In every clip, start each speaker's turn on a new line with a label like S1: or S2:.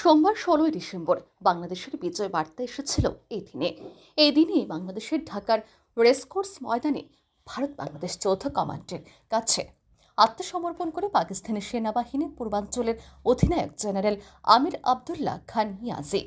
S1: সোমবার ষোলোই ডিসেম্বর বাংলাদেশের বিজয় বার্তা এসেছিল এই দিনে। এই দিনে বাংলাদেশের ঢাকার রেসকোর্স ময়দানে ভারত বাংলাদেশ যৌথ কমান্ডের কাছে আত্মসমর্পণ করে পাকিস্তানের সেনাবাহিনীর পূর্বাঞ্চলের অধিনায়ক জেনারেল আমির আবদুল্লাহ খান নিয়াজি।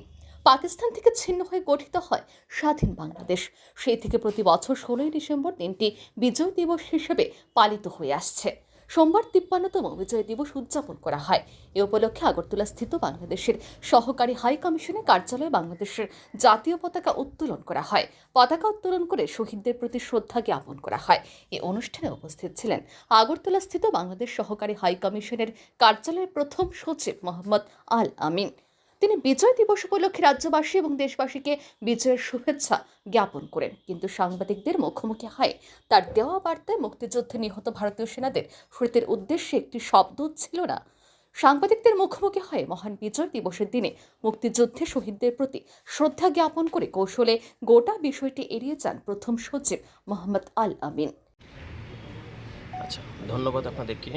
S1: পাকিস্তান থেকে ছিন্ন হয়ে গঠিত হয় স্বাধীন বাংলাদেশ। সেই থেকে প্রতি বছর ষোলোই ডিসেম্বর দিনটি বিজয় দিবস হিসেবে পালিত হয়ে আসছে। সোমবার তিপ্পান্নতম বিজয় দিবস উদযাপন করা হয়। এ উপলক্ষে আগরতলা স্থিত বাংলাদেশের সহকারী হাই কমিশনের কার্যালয়ে বাংলাদেশের জাতীয় পতাকা উত্তোলন করা হয়। পতাকা উত্তোলন করে শহীদদের প্রতি শ্রদ্ধা জ্ঞাপন করা হয়। এ অনুষ্ঠানে উপস্থিত ছিলেন আগরতলা স্থিত বাংলাদেশ সহকারী হাই কমিশনের কার্যালয়ের প্রথম সচিব মোহাম্মদ আল আমিন। তিনি বিজয় দিবস উপলক্ষে রাজ্যবাসী এবং দেশবাসীকে বিজয়ের শুভেচ্ছা জ্ঞাপন করেন। কিন্তু সাংবাদিকদের মুখোমুখি হয়। তার দেওয়া বার্তায় মুক্তিযুদ্ধে নিহত ভারতীয় সেনাদের শহীদের উদ্দেশ্যে একটি শব্দ ছিল না। সাংবাদিকদের মুখোমুখি হয়ে মহান বিজয় দিবসের দিনে মুক্তিযুদ্ধে শহীদদের প্রতি শ্রদ্ধা জ্ঞাপন করে কৌশলে গোটা বিষয়টি এড়িয়ে যান প্রথম সচিব মোহাম্মদ আল আমিন।
S2: আচ্ছা ধন্যবাদ আপনাদেরকে।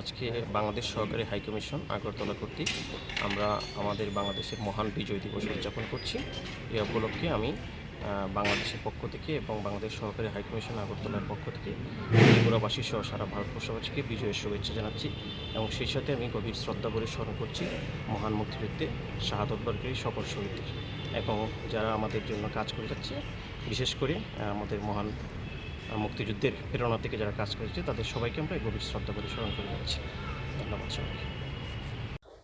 S2: আজকে বাংলাদেশ সহকারী হাইকমিশন আগরতলা কর্তৃক আমরা আমাদের বাংলাদেশের মহান বিজয় দিবস উদযাপন করছি। এ উপলক্ষে আমি বাংলাদেশের পক্ষ থেকে এবং বাংলাদেশ সহকারী হাইকমিশন আগরতলার পক্ষ থেকে ত্রিপুরাবাসী সহ সারা ভারতবর্ষবাসীকে বিজয়ের শুভেচ্ছা জানাচ্ছি এবং সেই সাথে আমি গভীর শ্রদ্ধা করে স্মরণ করছি মহান মুক্তিযুদ্ধে শাহাদত সকল শহীদদের। এবং যারা আমাদের জন্য কাজ করে যাচ্ছে, বিশেষ করে আমাদের মহান মুক্তিযুদ্ধের প্রেরণা থেকে যারা কাজ করেছে, তাদের সবাইকে আমরা গভীর শ্রদ্ধা করে স্মরণ করে যাচ্ছি। ধন্যবাদ সবাইকে।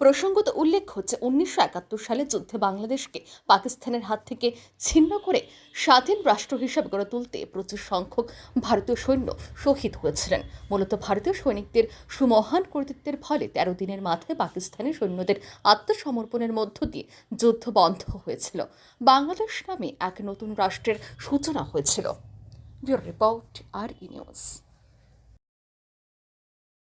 S1: প্রসঙ্গত উল্লেখ হচ্ছে, উনিশশো একাত্তর সালে যুদ্ধে বাংলাদেশকে পাকিস্তানের হাত থেকে ছিন্ন করে স্বাধীন রাষ্ট্র হিসাবে গড়ে তুলতে প্রচুর সংখ্যক ভারতীয় সৈন্য শহীদ হয়েছিলেন। মূলত ভারতীয় সৈনিকদের সুমহান কর্তৃত্বের ফলে তেরো দিনের মাথায় পাকিস্তানি সৈন্যদের আত্মসমর্পণের মধ্য দিয়ে যুদ্ধ বন্ধ হয়েছিল। বাংলাদেশ নামে এক নতুন রাষ্ট্রের সূচনা হয়েছিল। We report our news.